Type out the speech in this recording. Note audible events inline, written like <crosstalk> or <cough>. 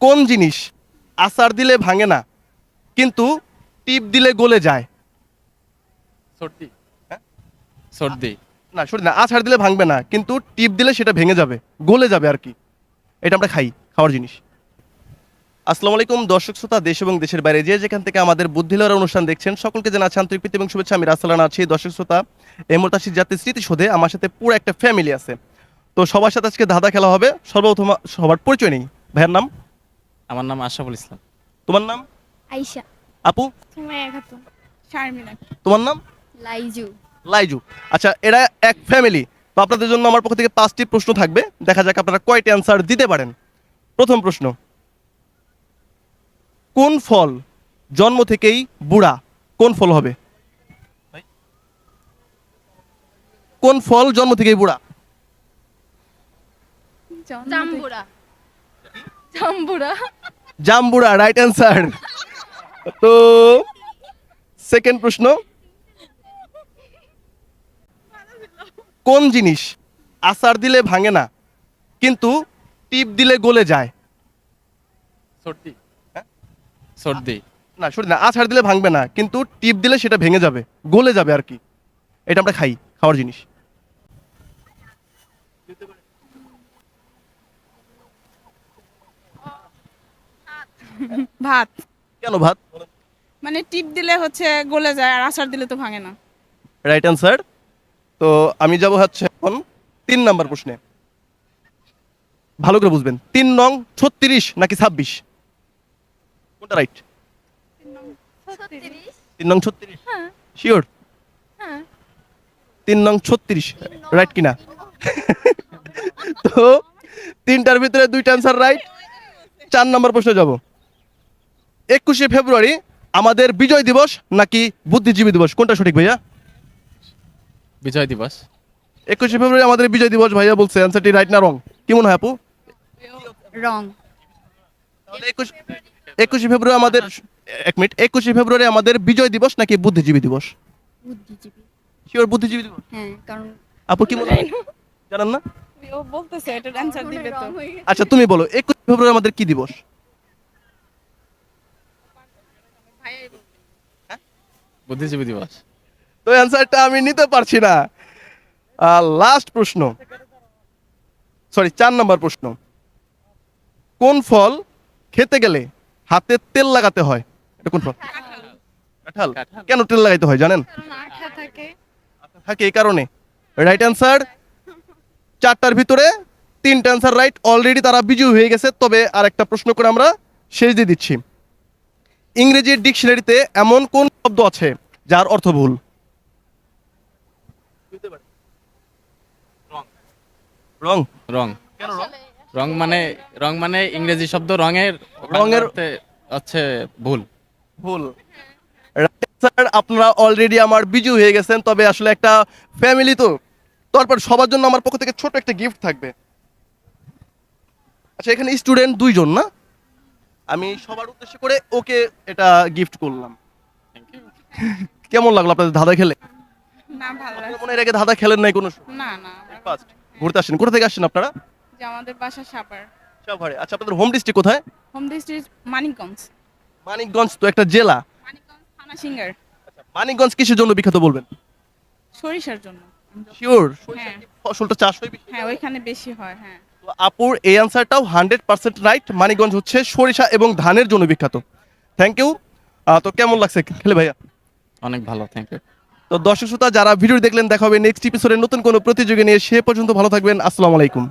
কোন জিনিস আচার দিলে ভাঙে না কিন্তু টিপ দিলে গলে যায়। সর্দি? হ্যাঁ? সর্দি? না সরি না আচার দিলে ভাঙবে না কিন্তু টিপ দিলে সেটা ভেঙে যাবে গলে যাবে আর কি। এটা আমরা খাই খাওয়ার জিনিস। আসসালামু আলাইকুম দর্শক শ্রোতা দেশ এবং দেশের বাইরে যে যেখান থেকে আমাদের বুদ্ধিলয়ের অনুষ্ঠান দেখছেন সকলকে জানাচ্ছি আন্তরিক প্রীতি এবং শুভেচ্ছা। আমি রাসালান আছি দর্শক শ্রোতা। এই মুহূর্তে আসছি জাতীয় স্মৃতিসৌধে আমার সাথে পুরো একটা ফ্যামিলি আছে। তো সবার সাথে আজকে ধাঁধা খেলা হবে সর্বপ্রথম সবার পরিচয় নেই। ভাইয়ের নাম? আমার নাম আশরাফুল ইসলাম। তোমার নাম? আইসা আপু? সুমাইয়া খাতুন শারমিনা। তোমার নাম? লাইজু। লাইজু। আচ্ছা এরা এক ফ্যামিলি তো আপনাদের জন্য আমার পক্ষ থেকে পাঁচটি প্রশ্ন থাকবে। দেখা যাক আপনারা কয়টি অ্যান্সার দিতে পারেন। প্রথম প্রশ্ন। কোন ফল জন্ম থেকেই বুড়া? কোন ফল হবে? কোন ফল জন্ম থেকেই বুড়া? জাম্বুরা। জাম্বুরা। জাম্বুরা রাইট অ্যান্সার তো সেকেন্ড প্রশ্ন। কোন জিনিস আচার দিলে ভাঙে না কিন্তু টিপ দিলে গলে যায়? সর্দি। হ্যাঁ? সর্দি। না সরি না আছাড় দিলে ভাঙবে না কিন্তু টিপ দিলে সেটা ভেঙে যাবে গলে যাবে আর কি। এটা আমরা খাই খাওয়ার জিনিস। ভাত। কেন ভাত? মানে টিপ দিলে হচ্ছে গলে যায় আর আচার দিলে তো ভাঙে না। রাইট অ্যান্সার তো আমি যাব হচ্ছে এখন তিন নাম্বার প্রশ্নে। ভালো করে বুঝবেন। তিন নং ছত্রিশ নাকি ছাব্বিশ? কোনটা রাইট তিন নং ছত্রিশ? শিওর হ্যাঁ। তিন নং ছত্রিশ। রাইট কিনা? <laughs> তো তিনটার ভিতরে দুইটা অ্যান্সার রাইট চার নম্বর প্রশ্নে যাব। একুশে ফেব্রুয়ারি আমাদের বিজয় দিবস নাকি বুদ্ধিজীবী দিবস? কোনটা সঠিক ভাইয়া? বিজয় দিবস। একুশে ফেব্রুয়ারি আমাদের বিজয় দিবস ভাইয়া বলছে। অ্যান্সারটি রাইট না রং কি মনে হয় আপু? রং তাহলে একুশ একুশে ফেব্রুয়ারি আমাদের এক মিনিট। একুশে ফেব্রুয়ারি আমাদের বিজয় দিবস নাকি বুদ্ধিজীবী দিবস? বুদ্ধিজীবী। শিওর বুদ্ধিজীবী দিবস? হ্যাঁ কারণ আপু কি মনে হয়? জানেন না। ও বলতেছে অ্যান্সার দিবে তো। আচ্ছা তুমি বলো একুশে ফেব্রুয়ারি আমাদের কি দিবস? বুদ্ধিজীবী দিবস। তো অ্যান্সারটা আমি নিতে পারছি না। লাস্ট প্রশ্ন। সরি চার নম্বর প্রশ্ন। কোন ফল খেতে গেলে হাতে তেল লাগাতে হয়? এটা কোন ফল? কাঁঠাল। কেন তেল লাগাইতে হয় জানেন? থাকে। থাকে এই কারণে। রাইট অ্যান্সার চারটার ভিতরে তিনটা অ্যান্সার রাইট অলরেডি তারা বিজয়ী হয়ে গেছে তবে আর একটা প্রশ্ন করে আমরা শেষ দিয়ে দিচ্ছি। ইংরেজির ডিকশনারিতে এমন কোন শব্দ আছে যার অর্থ ভুল। রং। রং। কেন রং? রং মানে রং মানে ইংরেজি শব্দ রঙের রঙের- হচ্ছে ভুল। ভুল। স্যার আপনারা অলরেডি আমার বিজু হয়ে গেছেন তবে আসলে একটা ফ্যামিলি তো। তারপর সবার জন্য আমার পক্ষ থেকে ছোট একটা গিফট থাকবে। আচ্ছা এখানে স্টুডেন্ট দুইজন না? আমি সবার উদ্দেশ্য করে ওকে এটা গিফট করলাম। কেমন লাগল আপনাদের ধাঁধা খেলে? না ভালো আপনারা মনে এর আগে ধাঁধা খেলেন নাই কোনো সময়? না না First, ঘুরতে আসেন। কোথা থেকে আসছেন আপনারা? যে আমাদের বাসা সাপার আচ্ছা আপনাদের হোম ডিস্ট্রিক্ট কোথায়? Home district Manikganj. মানিকগঞ্জ তো একটা জেলা। মানিকগঞ্জ থানা সিঙ্গার। মানিকগঞ্জ কিসের জন্য বিখ্যাত বলবেন? সরিষার জন্য। শিওর হ্যাঁ। ফসলটা চাষ হয় বেশি? হ্যাঁ ওইখানে বেশি হয় হ্যাঁ। তো আপুর এই অ্যান্সারটাও হান্ড্রেড পার্সেন্ট রাইট মানিকগঞ্জ হচ্ছে সরিষা এবং ধানের জন্য বিখ্যাত। থ্যাংক ইউ তো কেমন লাগছে খেলে ভাইয়া? অনেক ভালো থ্যাংক ইউ তো দর্শক শ্রোতা, যারা ভিডিও দেখলেন, দেখা হবে নেক্সট এপিসোডে নতুন কোনো প্রতিযোগী নিয়ে, সে পর্যন্ত ভালো থাকবেন। আসসালামু আলাইকুম।